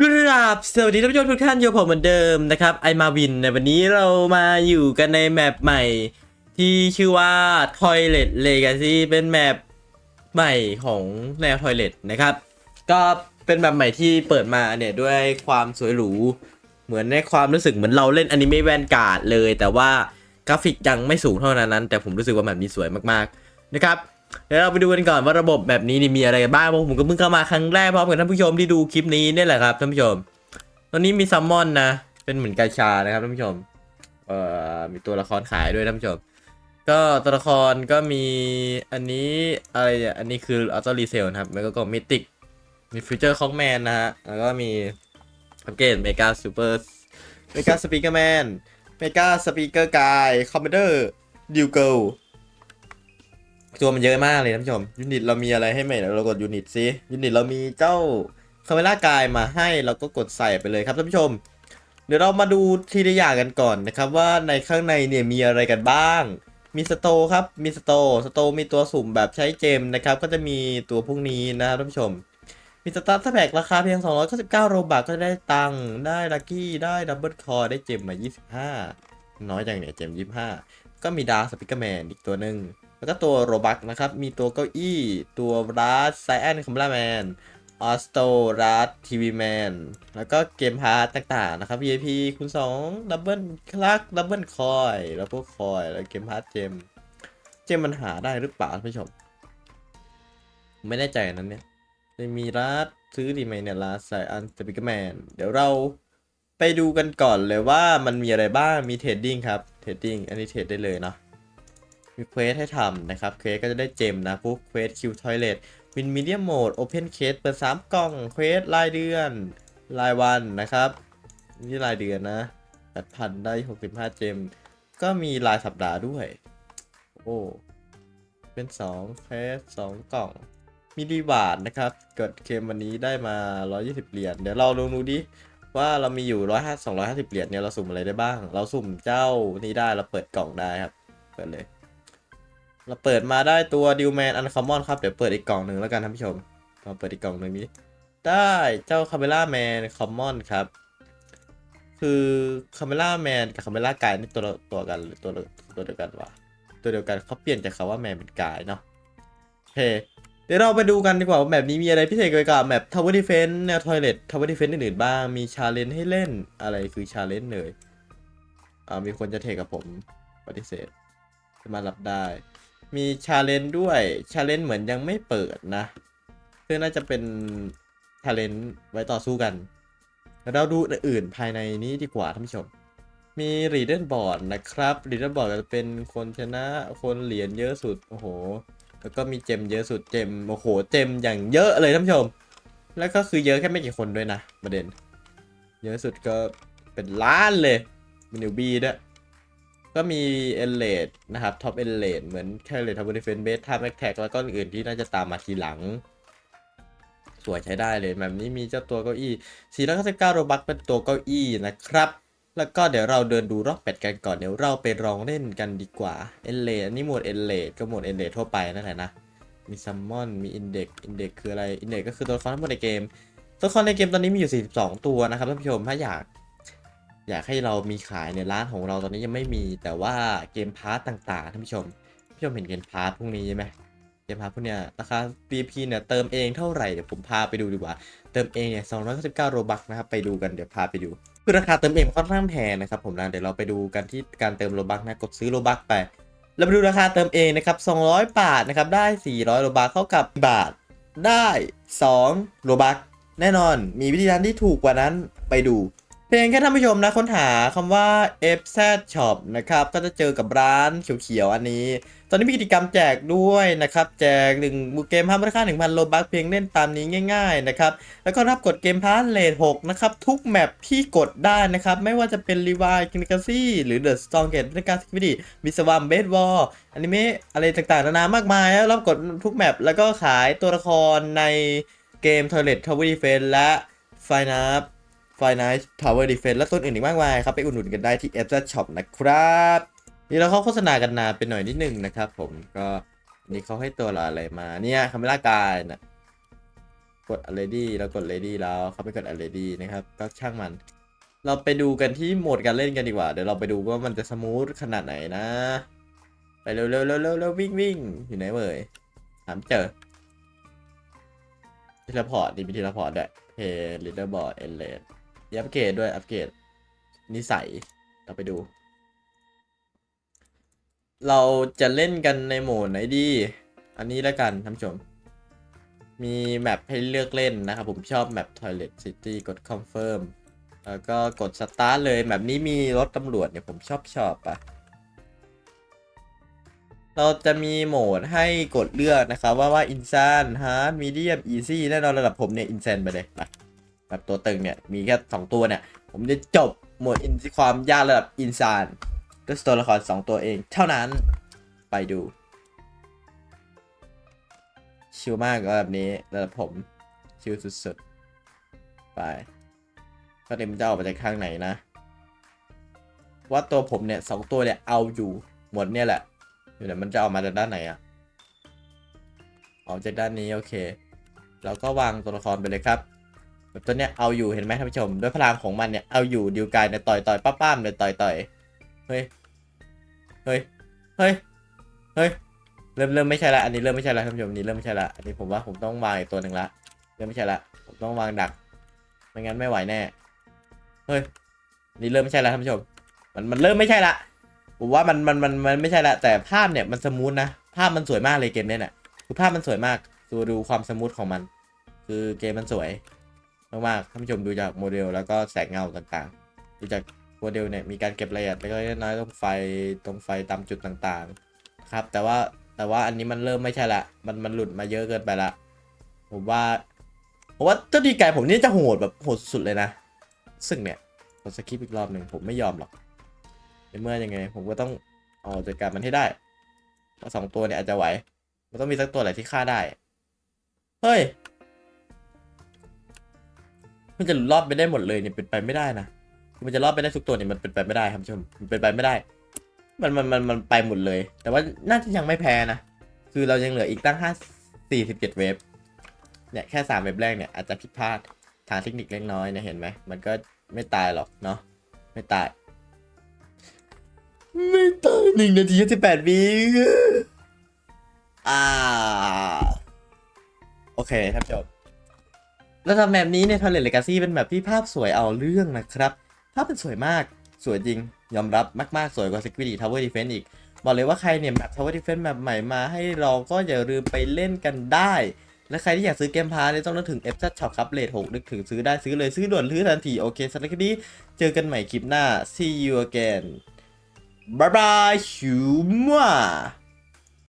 กราบสวัสดีท่านผู้ชมทุกท่านอยู่ผมเหมือนเดิมนะครับไอมาวินในวันนี้เรามาอยู่กันในแมปใหม่ ที่ชื่อว่า Toilet Legacy เป็นแมปใหม่ของแนว Toilet นะครับ ก็เป็นแมปใหม่ที่เปิดมาเนี่ยด้วยความสวยหรู เหมือนในความรู้สึกเหมือนเราเล่นอนิเมะแวนการ์ดเลย แต่ว่ากราฟิกยังไม่สูงเท่านั้น แต่ผมรู้สึกว่าแบบนี้สวยมากๆนะครับ เดี๋ยวเราไปดูกันก่อนว่าระบบแบบนี้นี่มีอะไรกันบ้างเพราะผมก็เพิ่งเข้ามาครั้งแรกพร้อมกับท่านผู้ชมที่ดูคลิปนี้นี่แหละครับท่านผู้ชม ตอนนี้มีซัมมอนนะ เป็นเหมือนกาชานะครับท่านผู้ชม เอ่อ มีตัวละครขายด้วยท่านผู้ชม ก็ตัวละครก็มีอันนี้อะไรอันนี้คือออโต้รีเซลนะครับ แล้วก็มิติกมีฟิวเจอร์ของแมนนะฮะ แล้วก็มีอัปเกรดเมกาซูเปอร์เมกาสปีกเกอร์แมนเมกาสปีกเกอร์กายคอมมเดอร์ดิวเกิล ตัวมันเยอะมากเลยท่านผู้ชมยูนิตเรามีอะไรให้ไหมเดี๋ยวเรากดยูนิตซิยูนิตเรามีเจ้าคาเมล่ากายมาให้เราก็กดใส่ไปเลยครับท่านผู้ชม เดี๋ยวเรามาดูทีละอย่างกันก่อนนะครับว่าในข้างในเนี่ยมีอะไรกันบ้าง มีสโตครับมีสโตสโตมีตัวสุ่มแบบใช้เจมนะครับก็จะมีตัวพวกนี้นะครับท่านผู้ชมมีสตาร์ทแพ็กราคาเพียง 299 โรบาทก็จะได้ตังค์ได้ลัคกี้ ได้ดับเบิลคอร์ได้เจมมา 25 น้อยจังเนี่ยเจม 25 ก็มีดาร์สปิกเกอร์แมนอีกตัวหนึ่ง แล้วก็ตัวโรบักนะครับ มีตัวเก้าอี้ ตัวรัสไซแอนคัมบล่าแมนออสโตรัสทีวีแมน แล้วก็เกมพาร์ตต่างๆนะครับ VIP คูณ2ดับเบิลคลักดับเบิลคอย แล้วพวกคอย แล้วเกมพาร์ตเจม เจมมันหาได้หรือเปล่าท่านผู้ชม ไม่แน่ใจนั้นเนี่ยจะมีรัสซื้อดีไหมเนี่ยรัสไซอันสปิกแมน เดี๋ยวเราไปดูกันก่อนเลยว่ามันมีอะไรบ้าง มีเทรดดิ้งครับ เทรดดิ้ง อันนี้เทรดได้เลยเนาะ มีเควสให้ทำนะครับ เควสก็จะได้เจมนะพวกเควสคิวทอยเลทวินมีเดียมโหมดโอเพนเคสเปิด 3 กล่อง เควสรายเดือน รายวันนะครับ นี่รายเดือนนะ8,000ได้ 65 เจม ก็มีรายสัปดาห์ด้วย โอ้ เป็น2เควส2กล่อง มีรีวาร์ดนะครับ เกิดเกมวันนี้ได้มา 120 เหรียญ เดี๋ยวเราลองดูดิว่าเรามีอยู่150 250เหรียญเนี่ยเราสุ่มอะไรได้บ้าง เราสุ่มเจ้านี้ได้เราเปิดกล่องได้ครับ เปิดเลย เราเปิดมาได้ตัวดิวแมนอันคอมมอนครับ เดี๋ยวเปิดอีกกล่องหนึ่งแล้วกันท่านผู้ชมเราเปิดอีกกล่องหนึ่งนี้ ได้เจ้าคาเมล่าแมนคอมมอนครับ คือคาเมล่าแมนกับคาเมล่ากายนี่ตัวตัวกันหรือตัวตัวเดียวกันวะตัวเดียวกันเขาเปลี่ยนจากคำว่าแมนเป็นกายเนาะโอเคเดี๋ยวเราไปดูกันดีกว่าว่าแบบนี้มีอะไรพิเศษเกี่ยวกับแบบ Tower Defense แนว Toilet Tower Defense อื่นๆบ้าง มีชาเลนจ์ให้เล่นอะไรคือชาเลนจ์เลยอ่ามีคนจะเทกับผมปฏิเสธจะมารับได้ มีชาเลนจ์ด้วยชาเลนจ์เหมือนยังไม่เปิดนะซึ่งน่าจะเป็นชาเลนจ์ไว้ต่อสู้กัน เราดูอื่นๆภายในนี้ดีกว่าท่านผู้ชม มีรีเดนบอร์ดนะครับรีเดนบอร์ดจะเป็นคนชนะคนเหรียญเยอะสุดโอ้โห แล้วก็มีเจมเยอะสุดเจมโอ้โหเจมอย่างเยอะเลยท่านผู้ชม แล้วก็คือเยอะแค่ไม่กี่คนด้วยนะประเด็น เยอะสุดก็เป็นล้านเลยมีนิวบีด้วย ก็มีเอเลดนะครับท็อปเอเลดเหมือนแค่เลดทับเบิเฟนเบสท่าแม็กแท็กแล้วก็อื่นที่น่าจะตามมาทีหลัง สวยใช้ได้เลยแบบนี้มีเจ้าตัวเก้าอี้499โรบักเป็นตัวเก้าอี้นะครับ แล้วก็เดี๋ยวเราเดินดูรอบเป็ดกันก่อนเดี๋ยวเราไปลองเล่นกันดีกว่าเอเลดอันนี้หมดเอเลดก็หมดเอเลดทั่วไปนั่นแหละนะมีซัมมอนมีอินเด็กอินเด็กคืออะไรอินเด็กก็คือตัวละครทั้งหมดในเกมตัวละครในเกมตอนนี้มีอยู่ 42 ตัวนะครับท่านผู้ชมถ้าอยาก อยากให้เรามีขายในร้านของเราตอนนี้ยังไม่มี แต่ว่าเกมพาร์ตต่างๆท่านผู้ชมท่านผู้ชมเห็นเกมพาร์ตพวกนี้ใช่ไหมเกมพาร์ตพวกเนี้ยราคา BP เนี่ยเติมเองเท่าไหร่เดี๋ยวผมพาไปดูดีกว่า เติมเองเนี่ย299โรบักนะครับไปดูกันเดี๋ยวพาไปดูคือราคาเติมเองค่อนข้างแพงนะครับผมนะเดี๋ยวเราไปดูกันที่การเติมโรบักนะกดซื้อโรบักไปเราไปดูราคาเติมเองนะครับ200 บาทนะครับได้ 400โรบักเท่ากับบาทได้ 2 โรบักแน่นอนมีวิธีการที่ถูกกว่านั้นไปดู พียงแค่ท่านผู้ชมนะค้นหาคำว่า FZ Shop นะครับก็จะเจอกับร้านเขียวๆอันนี้ ตอนนี้มีกิจกรรมแจกด้วยนะครับ แจก1มูเกมภาพมูลค่า1,000โลบักเพียงเล่นตามนี้ง่าย ๆ นะครับ แล้วก็รับกดเกมพาร์ทเลท6นะครับ ทุกแมปที่กดได้นะครับ ไม่ว่าจะเป็นรีวายกินิกาซี่หรือเดอะสตองเกตในการสกิวิดีมิสวามเบสบอลอนิเมะอะไรต่างๆนานามากมายแล้วรับกดทุกแมปแล้วก็ขายตัวละครในเกม Toilet Tower Defense และ f i n a l f i n a l Tower Defense และตัวอื่นอีกมากมายครับไปอุดหนุนกันได้ที่ f z Shop นะครับ นี่เราเข้าโฆษณากันนานไปหน่อยนิดนึงนะครับ ผมก็นี่เขาให้ตัวละอะไรมาเนี่ยคาเมล่ากายนะกด already แล้วกด ready แล้วเขาไปกด already นะครับก็ช่างมัน เราไปดูกันที่โหมดการเล่นกันดีกว่า เดี๋ยวเราไปดูว่ามันจะสมูทขนาดไหนนะ ไปเร็วเร็วเร็วเร็ววิ่งวิ่งอยู่ไหนเอ่ยถามเจอทีละพอร์ตดีมีทีละพอร์ตด้วยเพย์ลีดเดอร์บอร์ดเอเล นอัปเกรดด้วยอัปเกรดนิสัยเราไปดู เราจะเล่นกันในโหมดไหนดี อันนี้แล้วกันท่านผู้ชม มีแมปให้เลือกเล่นนะครับ ผมชอบแมป Toilet City กด Confirm แล้วก็กด Start เลยแมปนี้มีรถตำรวจเนี่ยผมชอบชอบอะเราจะมีโหมดให้กดเลือกนะครับ ว่าว่า Insane Hard Medium Easy แน่นอนระดับผมเนี่ย Insane ไปเลยไป แบบตัวตึงเนี่ย มีแค่สองตัวเนี่ย ผมจะจบหมด in ความยากระดับ Insane ด้วยตัวละครสองตัวเองเท่านั้นไปดู ชิลมากระดับนี้ระดับผม ชิลสุดๆ ไปก็เดี๋ยวมันจะออกมาจากข้างไหนนะ ว่าตัวผมเนี่ยสองตัวเนี่ยเอาอยู่หมดเนี่ยแหละอยู่ไหนมันจะออกมาจากด้านไหนอะออกจากด้านนี้โอเค เราก็วางตัวละครไปเลยครับ แบบตัวเนี้ยเอาอยู่เห็นไหมท่านผู้ชม ด้วยพลังของมันเนี่ยเอาอยู่ดิวกายเนี่ยต่อยต่อยป้าป้ามเลยต่อยต่อยเฮ้ยเฮ้ยเฮ้ยเฮ้ยเริ่มเริ่มไม่ใช่ละอันนี้เริ่มไม่ใช่ละท่านผู้ชมอันนี้เริ่มไม่ใช่ละอันนี้ผมว่าผมต้องวางอีกตัวหนึ่งละเริ่มไม่ใช่ละผมต้องวางดักไม่งั้นไม่ไหวแน่เฮ้ยนี่เริ่มไม่ใช่ละท่านผู้ชม มันมันเริ่มไม่ใช่ละผมว่ามันมันมันมันไม่ใช่ละแต่ภาพเนี่ยมันสมูทนะภาพมันสวยมากเลยเกมเนี้ยเนี่ยคือภาพมันสวยมากดูดูความสมูทของมัน คือเกมมันสวย มากๆท่านผู้ชมดูจากโมเดลแล้วก็แสงเงาต่างๆ ดูจากโมเดลเนี่ยมีการเก็บรายละเอียดเล็กๆน้อยๆตรงไฟตรงไฟตามจุดต่างๆครับแต่ว่าแต่ว่าอันนี้มันเริ่มไม่ใช่ละ มันมันหลุดมาเยอะเกินไปละ ผมว่าผมว่าเจ้าดีไก่ผมนี่จะโหดแบบโหดสุดเลยนะ ซึ่งเนี่ยผมสกิปอีกรอบหนึ่งผมไม่ยอมหรอกในเมื่อยังไง ผมก็ต้องเอาจัดการมันให้ได้เพราะสองตัวเนี่ยอาจจะไหว มันต้องมีสักตัวไหนที่ฆ่าได้ เฮ้ย มันจะรอดไปได้หมดเลยเนี่ยเป็นไปไม่ได้นะมันจะรอดไปได้ทุกตัวเนี่ยมันเป็นไปไม่ได้ครับผู้ชมมันเป็นไปไม่ได้ มันมันมันมันไปหมดเลย แต่ว่าน่าจะยังไม่แพ้นะคือเรายังเหลืออีกตั้งห้าสี่สิบเจ็ดเวฟเนี่ยแค่สามเวฟแรกเนี่ยอาจจะผิดพลาดทางเทคนิคเล็กน้อยเนี่ยเห็นไหมมันก็ไม่ตายหรอกเนาะไม่ตาย ไม่ตายหนึ่งนาทีสิบแปดวิอ่า โอเคท่านผู้ชม แล้วทำแบบนี้เนี่ยทอร์เรตเลกาซี่เป็นแบบที่ภาพสวยเอาเรื่องนะครับ ภาพเป็นสวยมาก สวยจริง ยอมรับมาก ๆ สวยกว่า Security Tower Defense อีก บอกเลยว่าใครเนี่ยแบบ Tower Defense แบบใหม่มาให้เราก็อย่าลืมไปเล่นกันได้ และใครที่อยากซื้อเกมพาร์เนี่ยต้องนึกถึง f z Shop ครับเลท6นึกถึงซื้อได้ซื้อเลยซื้อด่วนซื้อทันทีโอเคสำหรับคลิปนี้เจอกันใหม่คลิปหน้า see you again bye bye ชิวมัว